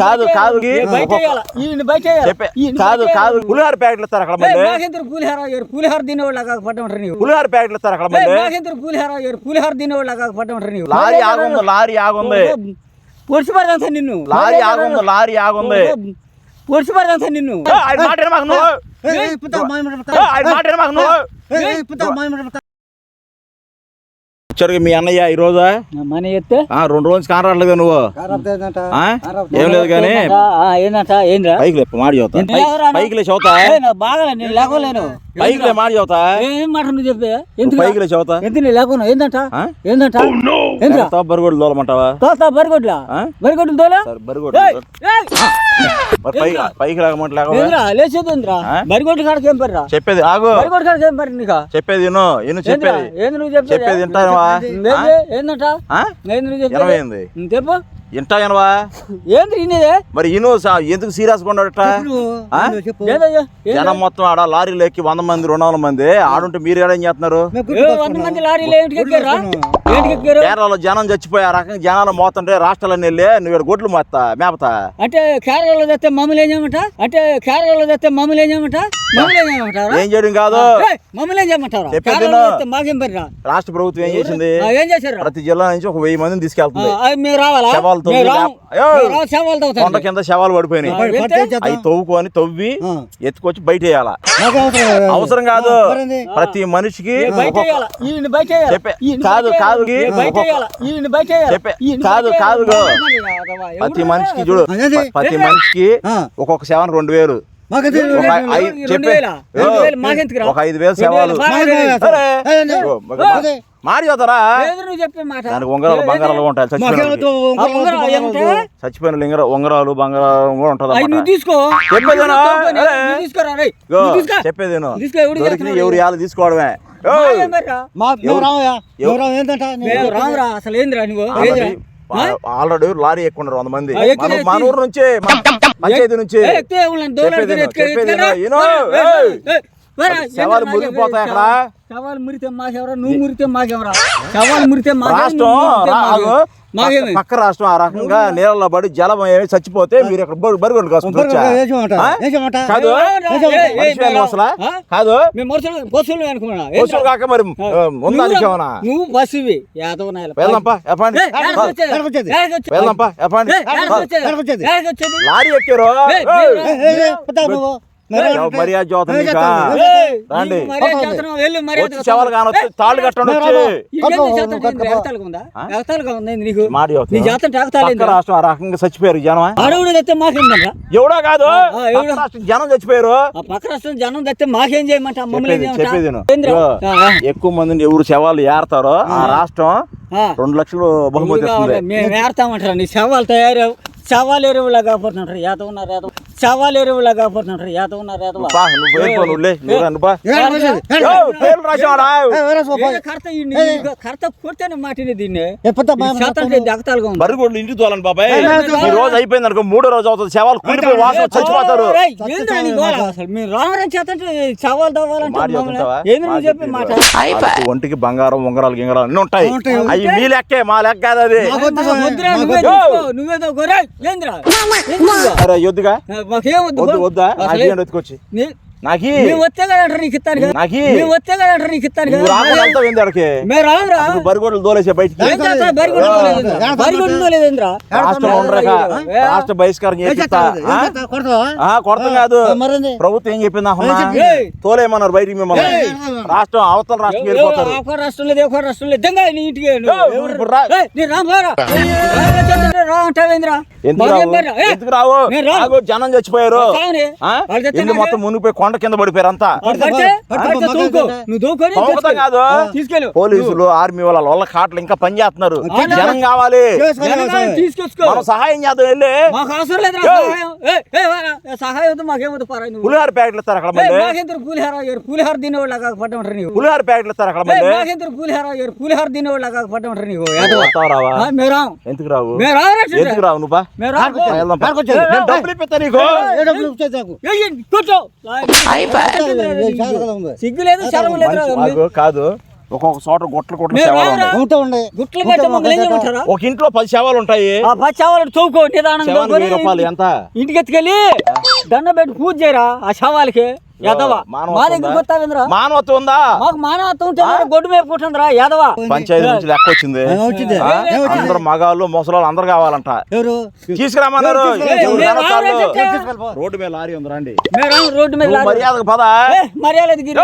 కాదు కాదు కాదు. కాదు? పులిహార ప్యాకెట్లు ఇస్తారు అక్కడ పులిహార పులిహార తినేవాళ్ళ పడ్డమంటారు నీవు. పులిహార ప్యాకెట్లు ఇస్తారు అక్కడ పులిహార పులిహార తినేవాళ్ళ పడ్డమంటారు నీవు. లారీ ఆగుంది లారీ ఆగుంది పొడిచి పడదంతా నిన్ను. లారీ ఆగుంది లారీ ఆగుంది పొడిచి పడదంతా నిన్ను. ఏ, ఆయన మాట మాట నువ్వు. వచ్చారు మీ అన్నయ్య ఈ రోజు? మన ఎత్తే? ఆ, రెండు రోజులు కానరాట్లేదు నువ్వు? ఏం లేదు కానీ పైకి లేపు మాట చదువుతా? పైకి లే చదువుతా. ఏయ్, నాకు బాగాలే నేను లేకోలేను పైకి లే మాట చదువుతా. ఏం మాట నువ్వు చెప్పే? ఎందుకు పైకి లే చదువుతా. ఏందంట ఆ? ఏందంట ఏంద్రా ఎంత? బరిగోడు దోలమంటావా తోస్తా బరిగొడ్లా? ఆ? బరిగొడ్లు తోలా? పైకి పైకి లాగమంట లేకపోతే ఏంద్రా లేచేది ఏంద్రా ఆ? బరిగొడ్ల కాడకి ఏం పర్రా? చెప్పేది ఆగు. బరిగొడ్ల కాడకి ఏం నీకా? చెప్పేది ఏంద్రా చెప్పేది. ఏంది నువ్వు చెప్పేది? చెప్పేది వింటావా? ఏందంట? నువ్వు చెప్పేది? చెప్పు. వింటా వినవా ఏంది ఇనేదే మరి సా- ఎందుకు సీరియస్ ఏంది? జనం మొత్తం ఆడ లారీలు ఎక్కి వంద మంది రెండు వందల మంది. ఆడుంటే మీరు ఏం చేస్తున్నారు? కేరళలో జనం చచ్చిపోయి రకంగా జనాలు మోతుంటే రాష్ట్రాలన్నీ వెళ్ళి నువ్వు ఇక్కడ గొడ్లు మోస్తా మేపతా. అంటే కేరళలో తెస్తే మమ్మల్ని ఏం చేయమంట? అంటే కేరళలో తెస్తే మమ్మల్ని ఏం చేయమంట? ఏం చేయడం కాదు. మమ్మల్ని ఏం చేయమంటారా మాకేం రాష్ట్ర ప్రభుత్వం ఏం చేసింది? ఏం చేశారు ప్రతి జిల్లా నుంచి ఒక వెయ్యి మందిని తీసుకెళ్తుంది. మేము రావాలా? కొండ కింద శవాలు పడిపోయినాయి? అవి తవ్వుకొని తవ్వి ఎత్తుకొచ్చి బయట వేయాల? అవసరం కాదు. ప్రతి మనిషికి కాదు, కాదు, కాదు, కాదు, ప్రతి? మనిషికి చూడు? ప్రతి? మనిషికి. ఒక్కొక్క శవాన్ని రెండు వేలు. ఒక ఐదు వేలు దానికి ఉంగరాలు బంగారాలు ఉంటాయి చచ్చిపోయిన లింగర ఉంగరాలు బంగారం కూడా ఉంటుంది తీసుకో. చెప్పేది? ఎవరు యాలు తీసుకోవడమే? ఆల్రెడీ లారీ ఎక్కున్నారు వంద మంది. మన- ఊరు నుంచి పంచాయతీ నుంచి. ఏందిరా మురిగిపోతాయి? అక్కడ. మురితే మాకెవరా? నువ్వు మురితే మాకెవరా? శవాలు మురితే మాకేం, రాష్ట్రం పక్క- రాష్ట్రం ఆ రకంగా నీళ్ళలో పడి జలం ఏమి చచ్చిపోతే మీరు ఇక్కడ? ఆ? కాదు పశువులు కాక మరి ఉందా నువ్వు యాదవ వెళ్దాంపా చెప్పండి వెళ్దాంపా చెప్పండి లారీ ఎక్కారు ఏయ్, ఏయ్. ఎవరు మర్యాద ఇంకా. రండి. వచ్చి శవాలు కానొచ్చు తాళ్ళు కట్టండి వచ్చి మాట రాష్ట్రం ఆ రకంగా చచ్చిపోయారు జనం ఎవడో కాదు జనం చచ్చిపోయారు. ఆ పక్క రాష్ట్రం జనం తెస్తే మాకేం చేయమంట చెప్పేది ఎక్కువ మందిని ఎవరు శవాలు ఏరతారో ఆ. రాష్ట్రం. రెండు లక్షలు బహుమతి మేము ఏడతామంటారా నీ శవాలు తయారు శవాలు ఎరువులా కాపాడుతుంటారు ఏత ఉన్నారు ఏత శవాలు ఎరువులా ఏత ఉన్నారు ఏత? కర్త కొడితేనే మాటిని దీన్ని. ఇంటికి తోలండి బాబాయ్. ఈ రోజు అయిపోయింది అనుకో మూడో రోజు అవుతుంది. శవాలు కులిపోయి వాసన చచ్చిపోతారు. అసలు మీరు రామరాజు శవాలు తవ్వాలంటే మాట? ఏంది నువ్వు చెప్పి ఒంటికి బంగారం ఉంగరాలు గింగరాలు అన్ని ఉంటాయి. అవి మీ లెక్కే మా లెక్క కాదు అది. మాకు వద్దురా, నువ్వే యో. తీసుకో, నువ్వే తీసుకో. రేయ్, ఏందిరా? ఏందిరా? అరే యొద్దుగా? మాకేం వద్దు వద్దు అసలే- నాకు? మేము వస్తే కదా నీకు ఇస్తాను నాకి? మేము వస్తే కదా నీకు ఇస్తాను మేము రామురా అసలు బరిగొడ్లు దోలేసే బయటికి? బరిగొడ్డు తోలేదేంద్రా? రాష్ట్రం ఉండరక? రాష్ట్ర బహిష్కారం కొడతాం కాదు. ప్రభుత్వం ఏం చెప్పింది. తోలేమన్నారు బయటికి మిమ్మల్ని? రాష్ట్రం అవతల రాష్ట్రం వెళ్ళిపోతారు రాష్ట్రం లేదు రాష్ట్రం లేదు. దెంగ నీ ఇంటికి రా. రామ్ రా అంటావేంద్రా? ఎందుకు రావు? రావు? జనం చచ్చిపోయారు. ఇల్లు నాకే. మొత్తం మునిగిపోయి కొండ కింద పడిపోయారు అంతా. కాదు. పోలీసులు ఆర్మీ వాళ్ళ వాళ్ళ కాట్లు ఇంకా పని చేస్తున్నారు? జనం కావాలి. సహాయం చేద్దాం వెళ్ళి. సహాయం. పులిహార ప్యాకెట్లు ఇస్తారు అక్కడ పులిహార? ఏరు పులిహార తినేవాళ్ళ పడ్డమంటారు నీవు. పులిహార ప్యాకెట్లు ఇస్తారు అక్కడ ఏయ్, మళ్ళీ మాకెందుకు పులిహార? ఏరు పులిహార తినేవాళ్ళ పడ్డమంటారు నీవు. వస్తావా రావా? మేము రాం ఎందుకు రావు? చూడు. ఎందుకు రావు నువ్వు డబ్బులు ఇప్పిస్తా నీకు. సిగ్గు లేదు శరం లేదు కాదు ఒక్కొక్క చోట ఏం చేయమంటారా ఒక ఇంట్లో పది శవాలు ఉంటాయి ఆ పచ్చి శవాలను చౌకో ఎంత ఇంటికి ఎత్తుకెళ్ళి దండ పెట్టి పూజ చేయరా ఆ శవాలకి యాదవ మానవత్వం మా ఉందా? కొత్తావేంద్రా మానవత్వం ఉందా? మాకు మానవత్వం ఉంటే గొడ్డు మేపుకుంటుందిరా యాదవ? పంచాయతీ నుంచి లెక్క వచ్చింది. వచ్చింది. వచ్చింది? అందరు మగాళ్ళు ముసలాళ్ళు అందరు కావాలంట. ఎవరు? తీసుకురామన్నారు. రోడ్డు మీద లారీ ఉంది రండి మేము రాము రోడ్డు మీద. మర్యాదకు పద? మర్యాద గిరి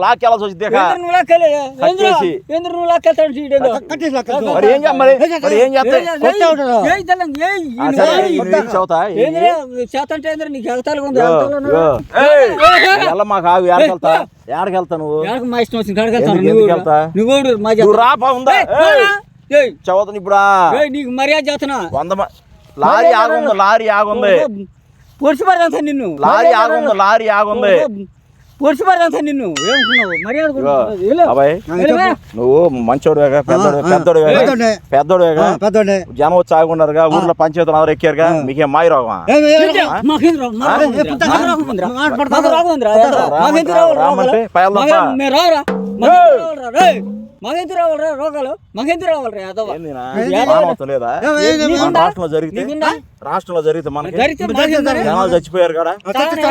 లాక్కెళ్ళాల్సి వచ్చి దేక నువ్వు లాక్కెళ్ళి కట్టేసి. ఏంద్ర నువ్వు లాక్కెళ్తాడు చీడేదో కట్టేసి లెక్క మరి ఏం చేయ- మరి? మరి ఏం చేస్తాయి కొట్టే ఉంటాడు. ఆ, సరే ఈ నీకు ఎగతాలుగా ఉంది? మాకు ఏడకెళ్తా ఏడకెళ్తా నువ్వు మా ఇష్టం వచ్చిన నువ్వు మా. రాపా ఉందా చదువుతాను ఇప్పుడా నీకు మర్యాద చేస్తున్నా వంద మ- లారీ ఆగుంది లారీ ఆగుంది నిన్ను లారీ ఆగుంది లారీ ఆగుంది పొడిచి పడదా నిన్ను. అబ్బాయి. నువ్వు మంచోడుగా పెద్దోడు పెద్దోడు పెద్దోడే. జనం వచ్చి ఆగున్నారుగా ఊర్లో పంచాయతీలు అందరూ ఎక్కారుగా మీకేం మాయ రాగుందిరా. రామంటే రోగాలు? మాకెందుకు రావాలిరా? రోగాలు యాదవ? రాష్ట్రంలో జరిగితే నీకుందా? రాష్ట్రంలో జరిగితే మనకి? జనాలు చచ్చిపోయారు కదా.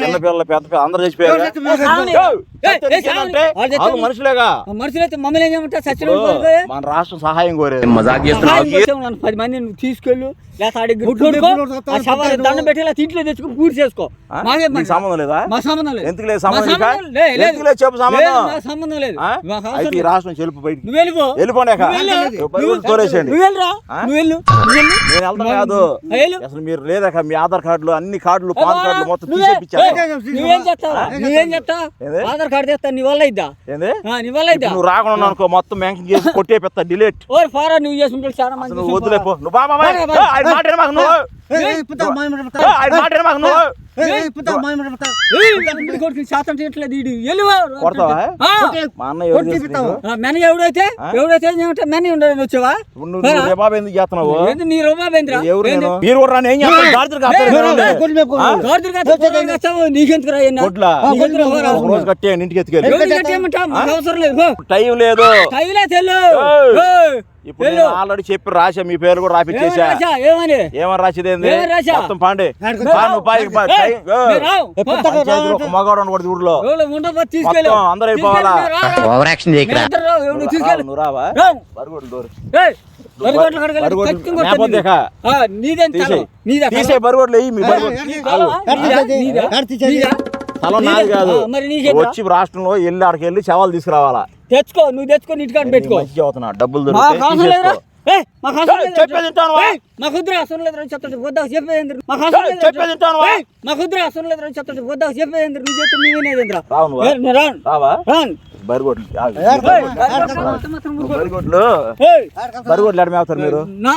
చిన్న పిల్లలు పెద్ద పిల్లలు అందరూ చచ్చిపోయారు? వాళ్ళు మనుషులేగా. మనుషులైతే మమ్మల్ని ఏం చేయమంటారు? మన రాష్ట్రం సహాయం కోరేది. పది మంది నువ్వు తీసుకెళ్ళు లేకపోతే ఆడికి గుడ్లు గుడ్లు కొనుక్కో, గుడ్లు ఆ శవాన్ని గుడ్లు దండం పెట్టి ఇలా ఇంట్లో తెచ్చుకో పూర్తి చేసుకో సంబంధం లేదా? మా సంబంధం లేదు. ఎందుకు లేదు సంబంధం లేదు. ఎందుకు చెప్పు సంబంధం. సంబంధం ఈ. రాష్ట్రం చెలుపు బయటికి. నువ్వు వెళ్ళిపో. వెళ్ళిపోండి వెళ్ళు. వెళ్ళు నేను కాదు. అసలు మీరు లేదక్క మీ ఆధార్ కార్డులు అన్ని కార్డులు పాన్ కార్డులు మొత్తం ఏంది? ఆధార్ కార్డు తెస్తా నీ వల్ల ఇద్దా నీ వల్ల ఇద్దా నువ్వు రాకుండా అనుకో మొత్తం మ్యాంకింగ్ చేసి కొట్టే పెద్ద డిలేట్ ఓ ఫారా నువ్వు చేసుకుంటే చాలా మంది నువ్వు వద్దులే పో. నువ్వు బాబా. ఆయన మాట మాకు నువ్వు. ఆయన మాట మాకు నువ్వు. శాతం చేయట్లేదు మెన ఎవడైతే ఎవడైతే మెన ఉండదు వచ్చావా? రేబాబు ఎందుకు చేస్తున్నావు? నీ మీరు కూడా ఏం చేస్తాను? నీకెందుకు రోజు కట్టేయండి ఇంటికి ఎత్తుకెళ్ళి. అవసరం లేదు. టైం లేదు. ఇప్పుడు ఆల్రెడీ చెప్పి రాసా మీ పేరు కూడా రాపిచ్చేసా రాశా? ఏమని? ఏమని రాసేది ఏంది ఏమని రాశా? మొత్తం పాండి. మగాడు ఉండకూడదు ఊర్లో. అందరూ. నువ్వు రావా. ఆ, నీదేం? తీసే బరుగుడ్లు మీ తలం? కాదు? వచ్చి రాష్ట్రంలో వెళ్ళి ఆడికి వెళ్ళి శవాలు తీసుకురావాలా? తెచ్చుకో నువ్వు తెచ్చుకో ఇంటికాడ పెట్టుకో. మంచి చదువుతున్నా డబ్బులు మాకు మాకు. చెప్పేది మాకు వద్దురా అవసరం లేదురా చెప్తాడు వద్దా చెప్పేది మాకు లేదురా. చెప్పేది మాకు వద్దురా అవసరం లేదురా చెప్తాడు వద్దా చెప్పేది నువ్వు చెప్తే? రాను. రాను. బరిగొడ్లు. బరిగొడ్లు. బరిగొడ్లు. మేపుతారు మీరు? నా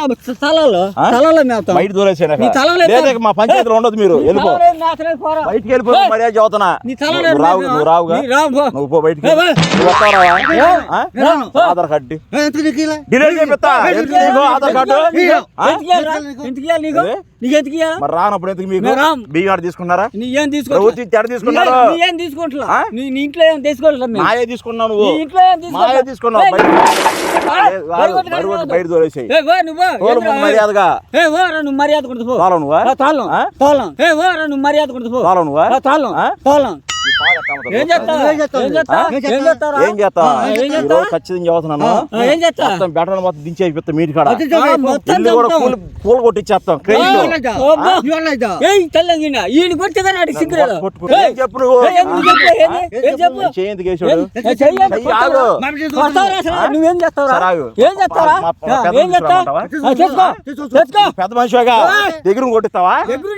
మేపుతాం బయట దూరేసాను? నీ లేదు. లేదా మా పంచాయతీలో ఉండదు మీరు. వెళ్ళిపో. బయటికి వెళ్ళిపో మర్యాద చదువుతున్నా. నీ రావు నువ్వు రావుగా పో. బయటికి. నువ్వు వస్తావా. ఆధార్ కార్డు? డిలీట్ చేపిస్తా. నీకు ఆధార్ కార్డు? మరి రానప్పుడు ఎందుకు మీకు. బియ్యం తీసుకున్నారా? ఏం తీసుకో ప్రభుత్వం ఇచ్చి ఎడ తీసుకున్నారు? నీ ఏం తీసుకుంటా ఆ? నీ ఇంట్లో ఏం తీసుకోవట్లేదు మాయే తీసుకున్నావు నువ్వు. ఇంట్లో ఏం తీసుకున్నావు. బయట దూరేసాయి మర్యాదగా. ఓ నువ్వు మర్యాద కొడుతు పో. తాళం నువ్వా? తాళం? తాళం ఏ ఓ నువ్వు మర్యాద కొడుతు పో. తాళం నువ్వా? తాళం? తాళం ఏం చేస్తావు? ఏం చేస్తావు? ఏం చేస్తావు? ఆ? ఏం చేస్తావురా? ఏం చేస్తా ఖచ్చితంగా చదువుతున్నాను. బెటర్ మొత్తం దించేసి పెద్ద మీటి కాడ కూడా చంపుతాం. కూలి పూలు కొట్టిచ్చేస్తాం. నువ్వు? చేస్తావు? పెద్ద మనిషిగా దగ్గర కొట్టిస్తావా? ఎప్పుడు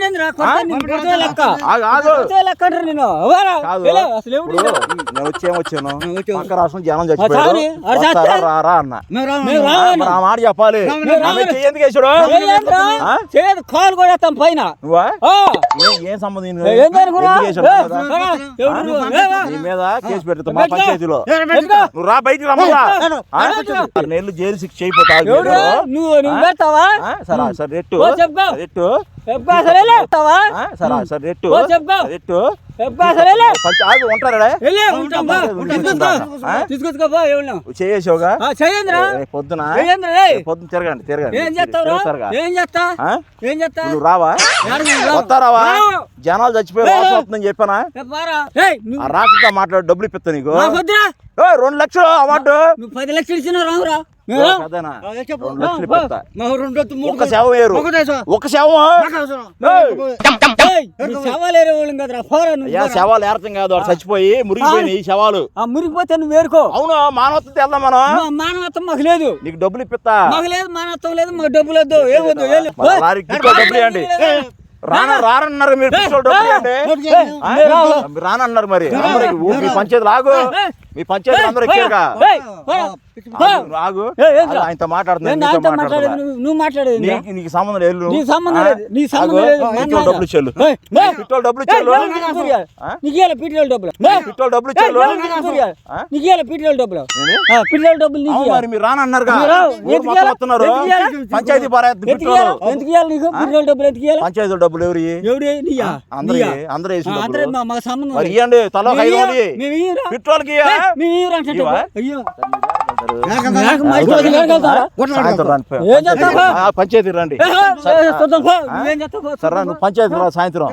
నేను. నేను. పక్క రాష్ట్రం జనం చచ్చిపోయారు? రారా అన్న. మాట చెప్పాలి. ఎందుకు వేసాడు? చేయదు కాలు పైన. ఏ- సంబంధం. నీ మీద కేసు పెడతా మా పెట్టుకో. పంచాయతీలో. ఏయ్, పెట్టుకో. నువ్వు రా బయటికి నెలలు జైలు శిక్ష అయిపోతావు ఎవడు నువ్వు నువ్వు పెడతావా? సరే సరే రెట్టు. రెట్టు పొద్దున? పొద్దున తిరగండి తిరగండి. ఏం చేస్తా? నువ్వు రావా. వస్తారావా. జనాలు చచ్చిపోయి చెప్పానా? రాష్ట్రంతో మాట్లాడి డబ్బులు ఇప్పిస్తా నీకు. రెండు లక్షలు అవార్డు. పది లక్షలు ఇచ్చిన రావురా. ఒక శవం వేరు. ఒక శవం శవాలు ఏరే వాళ్ళం కదరా పోరా నువ్వు అయ్యా పోరా. శవాలు ఏరతం కాదు వాడు చచ్చిపోయి మురిగిపోయినాయి ఈ శవాలు ఆ మురిగిపోతే నువ్వు వేరుకో అవును మానవత్వం వెళ్దాం మనం మానవత్వం మాకు లేదు. నీకు డబ్బులు ఇప్పిస్తా. మాకు లేదు మానవత్వం లేదు మాకు డబ్బులు వద్దు. ఏమొద్దు డబ్బులు ఇవ్వండి. రాన రారన్నారు మీరు రానన్నారు మరి. పంచాయతీ ఆగు మీ పంచాయతీ అందరూ నువ్వు? ఆయనతో మాట్లాడేది నువ్వు? నీకు నీకు సంబంధం లేదు నీ సంబంధం లేదు నీ సంబంధం లేదు పిట్టోళ్ళు డబ్బులు చెల్లు. పిట్టోళ్ళు డబ్బులు చెల్లు. డబ్బులు చెల్లు. నీకు. మరి. ఊరు ఎందుకు? వస్తున్నారు? పంచాయతీ ఇవ్వాలి? నీకు? డబ్బులు ఎందుకు ఇవ్వాలి పంచాయతీ డబ్బులు ఎవరు నీయా? అందరూ? అందరూ. అందరూ మా- సంబంధం. ఇవ్వండి తలో? పిట్రోల్కి? అయ్యో. పంచాయతీ రండి. సరే నువ్వు పంచాయతీ రా సాయంత్రం.